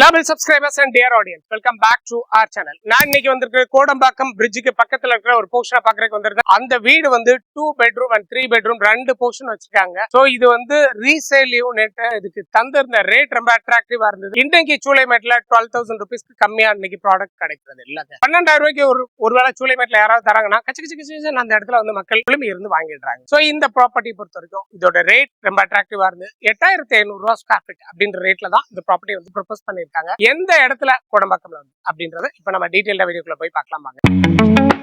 Level subscribers and dear audience welcome back to our channel நான் இன்னைக்கு வந்திருக்கிற கோடம்பாக்கம் பிரிட்ஜுக்கு பக்கத்துல இருக்கிற ஒரு போர்ஷனை பாக்குறதுக்கு வந்திருக்கேன் அந்த வீடு வந்து two bedroom and three bedroom ரெண்டு போர்ஷன் வச்சிருக்காங்க. சோ இது வந்து ரீசேல் யூனிட் இதுக்கு தந்திருந்த ரேட் ரொம்ப அட்ராக்டிவா இருந்தது. இன்றைக்கு சூளை மேட்ல டுவெல் தௌசண்ட் ருபீஸ்க்கு கம்மியா இன்னைக்கு ப்ராடக்ட் கிடைக்கிறது இல்லங்க பன்னெண்டாயிரம் ரூபாய்க்கு ஒரு ஒருவேளை சூளைமேட்ல யாராவது தராங்கன்னா கச்சு கச்சு கச்சு அந்த இடத்துல வந்து மக்கள் இருந்து வாங்கிடுறாங்க. சோ இந்த ப்ராப்பர்ட்டி பொறுத்த வரைக்கும் இதோட ரேட் ரொம்ப அட்ராக்டிவா இருந்தது. எட்டாயிரத்தி ஐநூறு ரூபா ஸ்கொயர் ஃபீட் அப்படின்ற ரேட்ல தான் இந்த ப்ராப்பர்ட்டி வந்து ப்ரொபோஸ் பண்ணியிருக்காங்க எந்த இடத்துல கோடம்பாக்கம்ல வந்து அப்படின்றத இப்ப நம்ம டீடைல்டா வீடியோக்குள்ள போய் பார்க்கலாம் வாங்க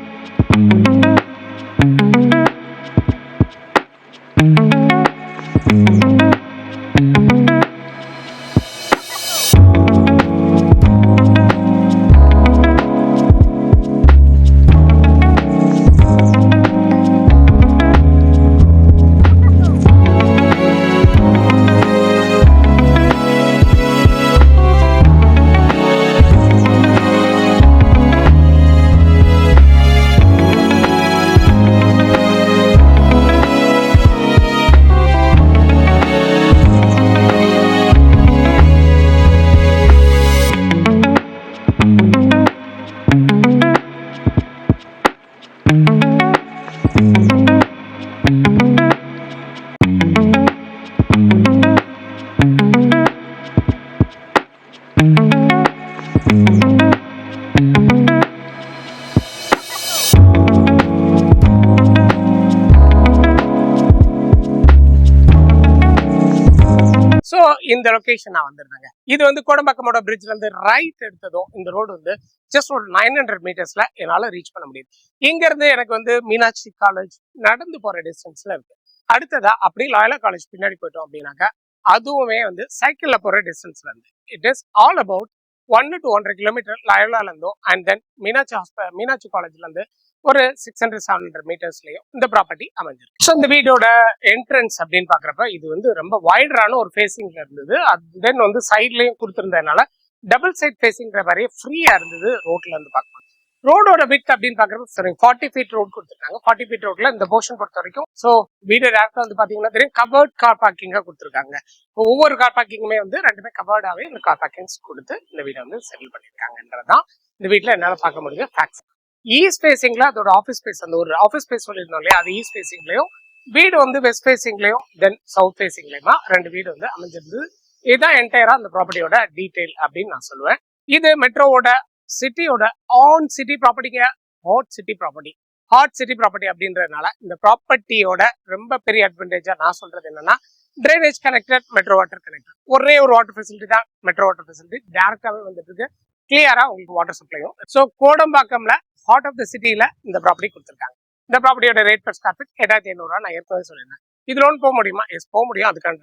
இந்த லொகேஷன் நான் வந்திருந்தேங்க. இது வந்து கோடம்பாக்கமோட பிரிட்ஜ்ல இருந்து ரைட் எடுத்ததும் இந்த ரோடு வந்து ஜஸ்ட் ஒரு நைன் ஹண்ட்ரட் மீட்டர்ஸ்ல என்னால ரீச் பண்ண முடியுது. இங்க இருந்து எனக்கு வந்து மீனாட்சி காலேஜ் நடந்து போற டிஸ்டன்ஸ்ல இருக்கு. அடுத்ததா அப்படி லாயலா காலேஜ் பின்னாடி போயிட்டோம் அப்படின்னாக்கா அதுவுமே வந்து சைக்கிள்ல போற டிஸ்டன்ஸ்ல இருந்து. இட் இஸ் ஆல் அபவுட் ஒன்னு டு ஒன்றரை kilometre லயோலாலேருந்தும் and then Meenakshi hospital Meenakshi காலேஜ்ல இருந்து ஒரு சிக்ஸ் ஹண்ட்ரட் செவன் ஹண்ட்ரட் மீட்டர்ஸ்லயும் இந்த ப்ராப்பர்ட்டி அமைஞ்சிருக்கு. ஸோ இந்த வீடோட என்ட்ரன்ஸ் அப்படின்னு பார்க்குறப்ப இது வந்து ரொம்ப வைடரான ஒரு ஃபேஸிங்கில் இருந்தது. அது தென் வந்து சைட்லேயும் கொடுத்துருந்ததுனால டபுள் சைட் ஃபேஸிங்கிற மாதிரியே ஃப்ரீயாக இருந்தது ரோட்ல இருந்து பார்க்கணும் ரோடோட வித் அப்படின்னு பாக்குறப்ப சரி ஃபார்ட்டி ஃபீட் ரோட் கொடுத்துருக்காங்க. ஃபார்ட்டி ஃபீட் ரோட்ல இந்த போர்ஷன் பொறுத்த வரைக்கும் ஸோ வீடு டேரக்டா வந்து பாத்தீங்கன்னா தெரியும் கவர்ட் கார் பார்க்கிங்கா கொடுத்துருக்காங்க. இப்போ ஒவ்வொரு கார் பார்க்கிங்குமே வந்து ரெண்டுமே கவர்டாவே இந்த கார் பார்க்கிங்ஸ் கொடுத்து இந்த வீடை வந்து செட்டில் பண்ணியிருக்காங்கன்றதான் இந்த வீட்ல என்னால பார்க்க முடியுது ஃபேக்ஸ் ஈஸ்ட் ஃபேசிங்ல அதோட ஆஃபீஸ் ஸ்பேஸ் அந்த ஒரு ஆஃபீஸ் ஸ்பேஸ் சொல்லியிருந்தோம் இல்லையா அது ஈஸ்ட் ஃபேசிங்லயும் வீடு வந்து வெஸ்ட் ஃபேசிங்லயும் தென் சவுத் ஃபேசிங்லயுமா ரெண்டு வீடு வந்து அமைஞ்சிருந்தது. இதுதான் என்டையரா அந்த ப்ராப்பர்ட்டியோட டீட்டெயில் அப்படின்னு நான் சொல்லுவேன். இது மெட்ரோவோட சிட்டியோட on city ப்ராப்பர்ட்டிங்க hot city property hot city property அப்படின்றதுனால இந்த ப்ராப்பர்ட்டியோட ரொம்ப பெரிய அட்வான்டேஜா நான் சொல்றது என்னன்னா drainage connected metro water connected ஒரே ஒரு வாட்டர் ஃபெசிலிட்டி தான் மெட்ரோ வாட்டர் ஃபெசிலிட்டி டேரக்டாவே வந்துட்டு இருக்கு. கிளியரா உங்களுக்கு வாட்டர் சப்ளையும் ஸோ கோடம்பாக்கம்ல ஹார்ட் ஆஃப் த சிட்டியில இந்த ப்ராப்பர்ட்டி கொடுத்துருக்காங்க. இந்த ப்ராப்பர்ட்டியோட ரேட் பர் ஸ்கொயர் ஃபீட் எட்டாயிரத்தி ஐநூறுரூவா நான் ஏற்கனவே சொல்லியிருந்தேன். இது லோன் போக முடியுமா? எஸ் போக முடியும். அதுக்கான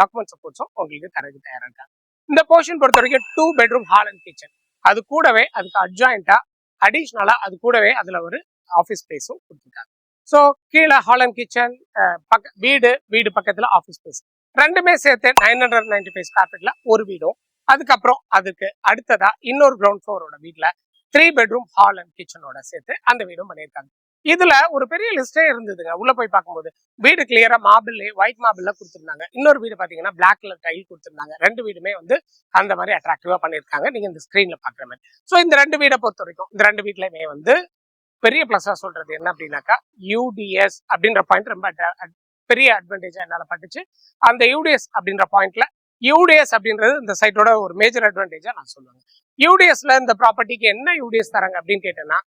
டாக்குமெண்ட் சப்போர்ட்ஸும் உங்களுக்கு தரது தயாராக இருக்காங்க. இந்த போர்ஷன் பொறுத்த வரைக்கும் two bedroom hall and kitchen அது கூடவே அதுக்கு அட்ஜாயிண்டா அடிஷ்னலா அது கூடவே அதுல ஒரு ஆஃபீஸ் ஸ்பேஸும் கொடுத்துருக்காங்க. ஸோ கீழே ஹால் அண்ட் கிச்சன் பக்க வீடு வீடு பக்கத்துல ஆஃபீஸ் ஸ்பேஸ் ரெண்டுமே சேர்த்து nine hundred ninety five square ஒரு வீடும். அதுக்கப்புறம் அதுக்கு அடுத்ததா இன்னொரு கிரவுண்ட் ஃப்ளோரோட வீட்ல த்ரீ பெட்ரூம் ஹால் அண்ட் கிச்சனோட சேர்த்து அந்த வீடும் பண்ணியிருக்காங்க. இதுல ஒரு பெரிய லிஸ்டே இருந்ததுங்க. உள்ள போய் பார்க்கும்போது வீடு கிளியரா மாபிள் ஒயிட் மார்பிள்ல கொடுத்துருந்தாங்க. இன்னொரு வீடு பாத்தீங்கன்னா பிளாக் கலர் டைல் கொடுத்துருந்தாங்க. ரெண்டு வீடுமே வந்து அந்த மாதிரி அட்ராக்டிவா பண்ணியிருக்காங்க. நீங்க இந்த ஸ்கிரீன்ல பாக்குற மாதிரி. ஸோ இந்த ரெண்டு வீடை பொறுத்த வரைக்கும் இந்த ரெண்டு வீட்லயுமே வந்து பெரிய பிளஸா சொல்றது என்ன அப்படின்னாக்கா யூடிஎஸ் அப்படின்ற பாயிண்ட் ரொம்ப பெரிய அட்வான்டேஜா என்னால பட்டுச்சு. அந்த யூடிஎஸ் அப்படின்ற பாயிண்ட்ல யூடிஎஸ் அப்படின்றது இந்த சைட்டோட ஒரு மேஜர் அட்வான்டேஜா நான் சொல்லுவேன் யூடிஎஸ்ல இந்த ப்ராப்பர்ட்டிக்கு என்ன யூடிஎஸ் தராங்க அப்படின்னு கேட்டேன்னா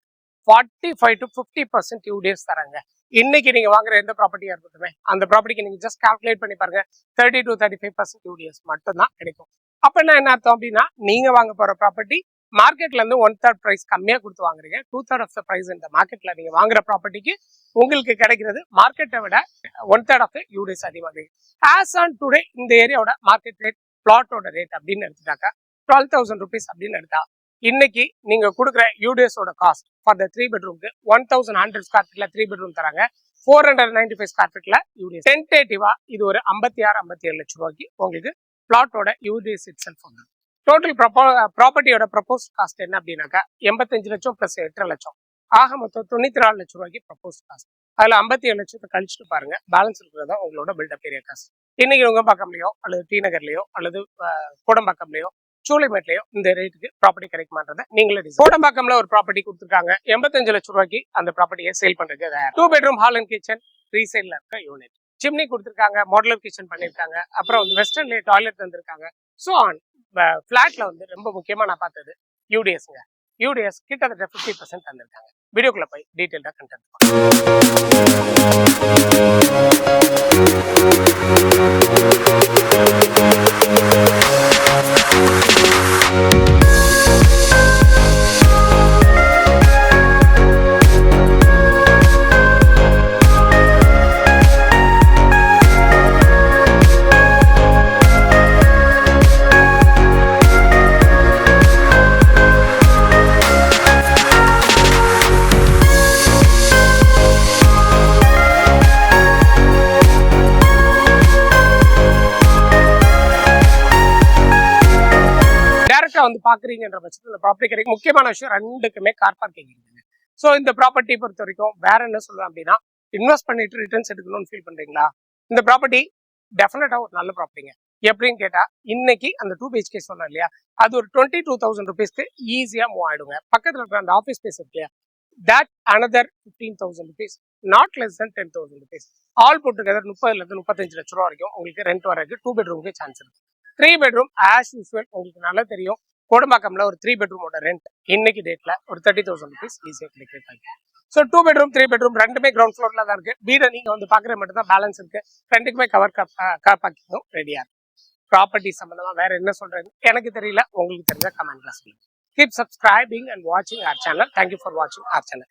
forty five to fifty percent UDS தராங்க. இன்னைக்கு நீங்க வாங்குற எந்த ப்ராப்பர்ட்டியா இருக்கட்டுமே அந்த ப்ராப்பர்ட்டிக்கு நீங்க ஜஸ்ட் கால்குலேட் பண்ணி பாருங்க. Thirty to thirty five percent UDS மட்டும் தான் கிடைக்கும். அப்ப என்ன என்ன அர்த்தம் அப்படின்னா நீங்க வாங்க போற ப்ராப்பர்ட்டி மார்க்கெட்ல இருந்து ஒன் தேர்ட் ப்ரைஸ் கம்மியா கொடுத்து வாங்குறீங்க. Two third of the price இந்த மார்க்கெட்ல நீங்க வாங்குற ப்ராப்பர்ட்டிக்கு உங்களுக்கு கிடைக்கிறது மார்க்கெட்டை விட ஒன் தேர்ட் ஆஃப் யூடிஎஸ் அதிகமாக ஆஸ் ஆன் டுடே இந்த ஏரியாவோட மார்க்கெட் ரேட் பிளாட்டோட ரேட் அப்படின்னு எடுத்துட்டாக்கா டுவெல் தௌசண்ட் ருபீஸ் அப்படின்னு எடுத்தா இன்னைக்கு நீங்க கொடுக்குற யூடிஎஸோட காஸ்ட் ஃபார் த த்ரீ பெட்ரூம்க்கு ஒன் தௌசண்ட் ஹண்ட்ரட் ஸ்கொயர் ஃபீட்ல த்ரீ பெட்ரூம் தராங்க. Four hundred ninety five square ஃபீட்ல UDS டென்டேட்டிவா இது ஒரு ஐம்பத்தி ஆறு ஐம்பத்தி ஏழு லட்சம் ரூபாய்க்கு உங்களுக்கு பிளாட்டோட யூடிஎஸ் இட் செல்ஃப் வந்துடும் டோட்டல் ப்ராப்பர்ட்டியோட ப்ரப்போஸ் காஸ்ட் என்ன அப்படின்னாக்கா எண்பத்தஞ்சு லட்சம் பிளஸ் எட்டரை லட்சம். ஆக மொத்தம் தொண்ணூத்தி நாலு லட்சம் ரூபாய்க்கு ப்ரப்போஸ் காஸ்ட் அதுல ஐம்பத்தி ஏழு லட்சத்தை கழிச்சுட்டு பாருங்க. பேலன்ஸ் இருக்கிறதா உங்களோட பில்டப் ஏரியா காஸ்ட் இன்னைக்கு உங்க பக்கம்லயோ அல்லது டி நகர்லயோ அல்லது அஹ், சூளைமேட்லயோ இந்த ரேட்டுக்கு ப்ராப்பர்ட்டி கிடைக்குமான்றத நீங்களே decide. கோடம்பாக்கம்ல ஒரு ப்ராப்பர்ட்டி கொடுத்துருக்காங்க. எண்பத்தஞ்சு லட்சம் ரூபாய்க்கு அந்த ப்ராப்பர்ட்டியை சேல் பண்றது two bedroom hall and kitchen ரீசேல்ல இருக்க யூனிட் சிம்னி கொடுத்துருக்காங்க மாடலர் கிச்சன் பண்ணியிருக்காங்க. அப்புறம் வந்து வெஸ்டர்ன்லேயே டாய்லெட் தந்திருக்காங்க. ஸோ ஆன் ஃப்ளாட்ல வந்து ரொம்ப முக்கியமா நான் பார்த்தது யூடிஎஸ்ங்க யூடிஎஸ் கிட்டத்தட்ட ஃபிஃப்டி பர்சன்ட் தந்திருக்காங்க. வீடியோக்குள்ள போய் டீட்டெயிலாக கண்டென்ட் டேரக்டா வந்து பாக்குறீங்கன்ற பட்சத்தில் இந்த ப்ராப்பர்ட்டி கிடைக்கும். முக்கியமான விஷயம் ரெண்டுக்குமே கார் பார்க்கிங் இருக்குங்க ஸோ இந்த ப்ராப்பர்ட்டி பொறுத்த வரைக்கும் வேற என்ன சொல்றேன் அப்படின்னா இன்வெஸ்ட் பண்ணிட்டு ரிட்டர்ன்ஸ் எடுக்கணும்னு ஃபீல் பண்றீங்களா? இந்த ப்ராப்பர்ட்டி டெஃபினட்டா ஒரு நல்ல ப்ராப்பர்ட்டிங்க எப்படின்னு கேட்டா இன்னைக்கு அந்த டூ பிஹெச்கே சொன்னேன் இல்லையா? அது ஒரு டுவெண்ட்டி டூ தௌசண்ட் ருபீஸ்க்கு ஈஸியா மூவ் ஆயிடுங்க. பக்கத்துல இருக்கிற அந்த ஆஃபீஸ் ஸ்பேஸ் இருக்கு இல்லையா? That another fifteen thousand rupees not less then ten thousand rupees all போட்டுக்கதர் முப்பதுல இருந்து முப்பத்தஞ்சு லட்ச ரூபா வரைக்கும் உங்களுக்கு ரெண்ட் வரக்கு டூ பெட்ரூமுக்கு சான்ஸ் இருக்கு. த்ரீ பெட்ரூம் ஆஸ் யூஸ்வல் உங்களுக்கு நல்லா தெரியும். கோடம்பாக்கம்ல ஒரு த்ரீ பெட்ரூமோட ரெண்ட் இன்னைக்கு டேட்ல ஒரு தேர்ட்டி தௌசண்ட் ருபீஸ் ஈஸியாக கிடைக்கிறாங்க so two bedroom three bedroom ரெண்டுமே கிரவுண்ட் ஃப்ளோர்ல தான் இருக்கு. வீடை நீங்க வந்து பாக்குற மட்டும் தான் பேலன்ஸ் இருக்கு ரெண்டுக்குமே கவர் கார் பார்க்கிங்கும் ரெடியா இருக்கு. ப்ராப்பர்ட்டி சம்பந்தமா வேற என்ன சொல்றது? எனக்கு தெரியல. உங்களுக்கு தெரிஞ்ச கமெண்ட்ல சொல்லுங்க. கீப் சப்ஸ்கிரைபிங் அண்ட் வாட்சிங் ஆர் சேனல் தேங்க்யூ ஃபார் வாட்சிங் ஆர் சேனல்